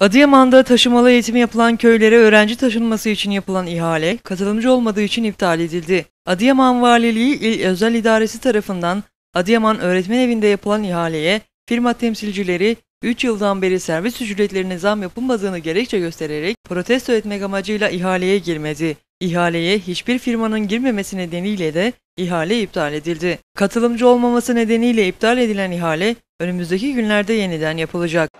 Adıyaman'da taşımalı eğitimi yapılan köylere öğrenci taşınması için yapılan ihale, katılımcı olmadığı için iptal edildi. Adıyaman Valiliği İl Özel İdaresi tarafından Adıyaman Öğretmen Evi'nde yapılan ihaleye firma temsilcileri 3 yıldan beri servis ücretlerine zam yapılmadığını gerekçe göstererek protesto etmek amacıyla ihaleye girmedi. İhaleye hiçbir firmanın girmemesi nedeniyle de ihale iptal edildi. Katılımcı olmaması nedeniyle iptal edilen ihale önümüzdeki günlerde yeniden yapılacak.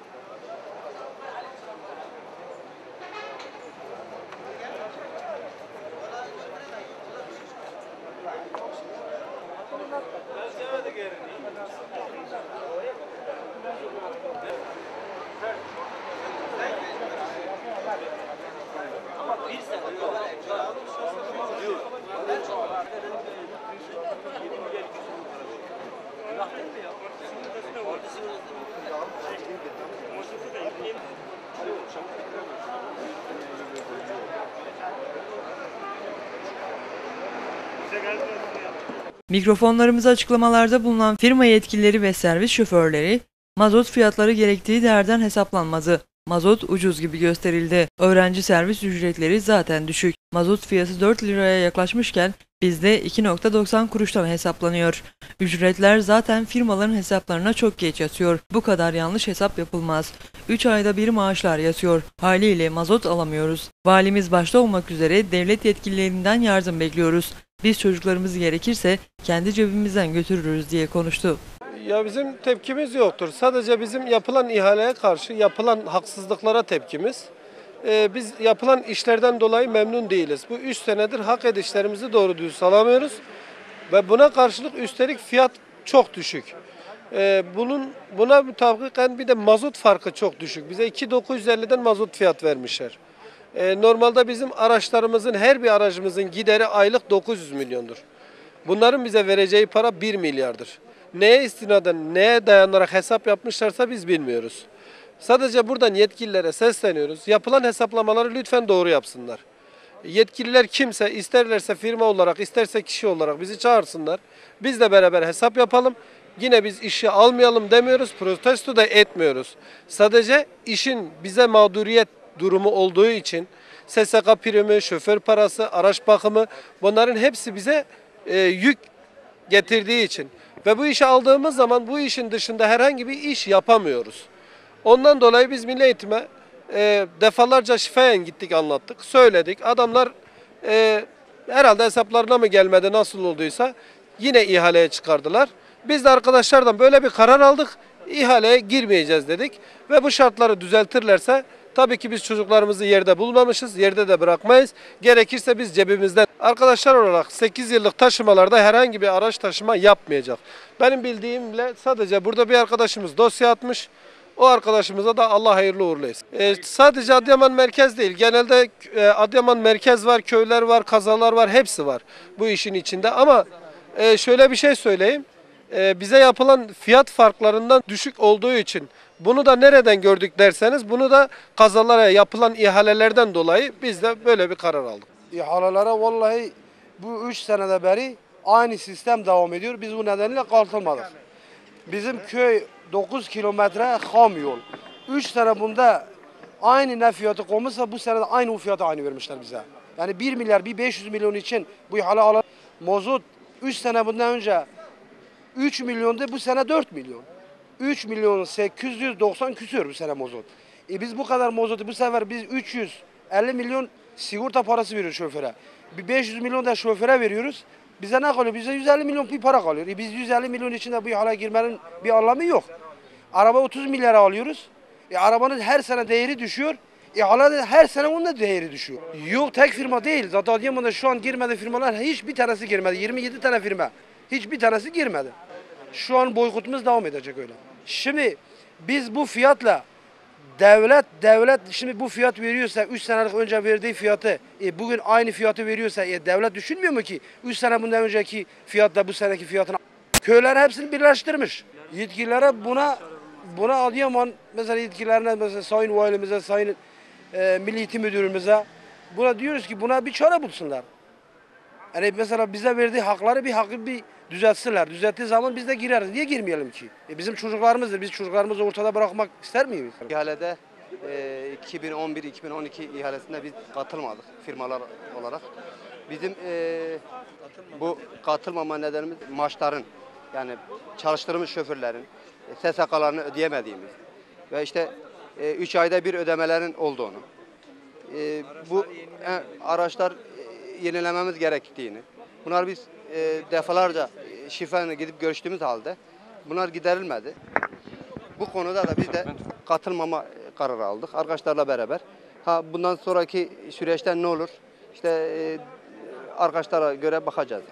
Mikrofonlarımıza açıklamalarda bulunan firma yetkilileri ve servis şoförleri, mazot fiyatları gerektiği değerden hesaplanmadı. Mazot ucuz gibi gösterildi. Öğrenci servis ücretleri zaten düşük. Mazot fiyatı 4 liraya yaklaşmışken bizde 2.90 kuruştan hesaplanıyor. Ücretler zaten firmaların hesaplarına çok geç yatıyor. Bu kadar yanlış hesap yapılmaz. 3 ayda bir maaşlar yatıyor. Haliyle mazot alamıyoruz. Valimiz başta olmak üzere devlet yetkililerinden yardım bekliyoruz. Biz çocuklarımız gerekirse kendi cebimizden götürürüz diye konuştu. Ya bizim tepkimiz yoktur. Sadece bizim yapılan ihaleye karşı yapılan haksızlıklara tepkimiz. Ee, biz yapılan işlerden dolayı memnun değiliz. Bu 3 senedir hak edişlerimizi doğru düz alamıyoruz. Ve buna karşılık üstelik fiyat çok düşük. Ee, bunun buna mutabakken bir de mazot farkı çok düşük. Bize 2.950'den mazot fiyat vermişler. Ee, normalde bizim araçlarımızın her bir aracımızın gideri aylık 900 milyondur. Bunların bize vereceği para 1 milyardır. Neye istinaden, neye dayanarak hesap yapmışlarsa biz bilmiyoruz. Sadece buradan yetkililere sesleniyoruz. Yapılan hesaplamaları lütfen doğru yapsınlar. Yetkililer kimse isterlerse firma olarak isterse kişi olarak bizi çağırsınlar. Biz de beraber hesap yapalım. Yine biz işi almayalım demiyoruz, protesto da etmiyoruz. Sadece işin bize mağduriyet durumu olduğu için SSK primi, şoför parası, araç bakımı bunların hepsi bize e, yük getirdiği için ve bu işi aldığımız zaman bu işin dışında herhangi bir iş yapamıyoruz. Ondan dolayı biz Milli Eğitim'e e, defalarca şifayen gittik anlattık, söyledik. Adamlar e, herhalde hesaplarına mı gelmedi nasıl olduysa yine ihaleye çıkardılar. Biz de arkadaşlardan böyle bir karar aldık. İhaleye girmeyeceğiz dedik ve bu şartları düzeltirlerse tabii ki biz çocuklarımızı yerde bulmamışız, yerde de bırakmayız. Gerekirse biz cebimizden arkadaşlar olarak 8 yıllık taşımalarda herhangi bir araç taşıma yapmayacak. Benim bildiğimle sadece burada bir arkadaşımız dosya atmış. O arkadaşımıza da Allah hayırlı uğurlu etsin. Ee, sadece Adıyaman merkez değil. Genelde e, Adıyaman merkez var, köyler var, kazalar var, hepsi var bu işin içinde. Ama e, şöyle bir şey söyleyeyim. E, bize yapılan fiyat farklarından düşük olduğu için bunu da nereden gördük derseniz bunu da kazalara yapılan ihalelerden dolayı biz de böyle bir karar aldık. İhalelara vallahi bu 3 senede beri aynı sistem devam ediyor. Biz bu nedenle kalkılmadık. Bizim köy 9 kilometre ham yol. 3 sene bunda aynı ne fiyatı konmuşsa bu sene de aynı o fiyatı aynı vermişler bize. Yani 1 milyar, bir 500 milyon için bu ihale alan mazot 3 sene bundan önce 3 milyondu bu sene 4 milyon. 3 milyon 890 küsüyor bu sene mazot. E biz bu kadar mazotu bu sefer biz 350 milyon sigorta parası veriyoruz şoföre. Bir 500 milyon da şoföre veriyoruz. Bize ne kalıyor? Bize 150 milyon bir para kalıyor. E biz 150 milyon içinde bu hala girmenin bir anlamı yok. Araba 30 milyara alıyoruz. E arabanın her sene değeri düşüyor. E hala her sene onun da değeri düşüyor. Yok tek firma değil. Zaten Adıyaman'da şu an girmedi firmalar hiçbir tanesi girmedi. 27 tane firma. Hiçbir tanesi girmedi. Şu an boykotumuz devam edecek öyle. Şimdi biz bu fiyatla devlet devlet şimdi bu fiyat veriyorsa 3 senelik önce verdiği fiyatı e, bugün aynı fiyatı veriyorsa e, devlet düşünmüyor mu ki 3 sene bundan önceki fiyatla bu seneki fiyatını köyler hepsini birleştirmiş. Yetkililere buna buna Adıyaman mesela yetkililerine mesela Sayın Valimize, Sayın e, Milli Eğitim Müdürümüze buna diyoruz ki buna bir çare bulsunlar. Yani mesela bize verdiği hakları bir hakkı bir düzeltsinler. Düzelttiği zaman biz de gireriz. Niye girmeyelim ki? E bizim çocuklarımızdır. Biz çocuklarımızı ortada bırakmak ister miyiz? İhalede e, 2011-2012 ihalesinde biz katılmadık firmalar olarak. Bizim e, bu katılmama nedenimiz maaşların yani çalıştığımız şoförlerin e, SSK'larını ödeyemediğimiz ve işte 3 ayda bir ödemelerin olduğunu. E, bu e, araçlar e, yenilememiz gerektiğini. Bunlar biz e, defalarca e, şifayla gidip görüştüğümüz halde bunlar giderilmedi. Bu konuda da biz de katılmama e, kararı aldık arkadaşlarla beraber. Ha bundan sonraki süreçte ne olur? İşte e, arkadaşlara göre bakacağız.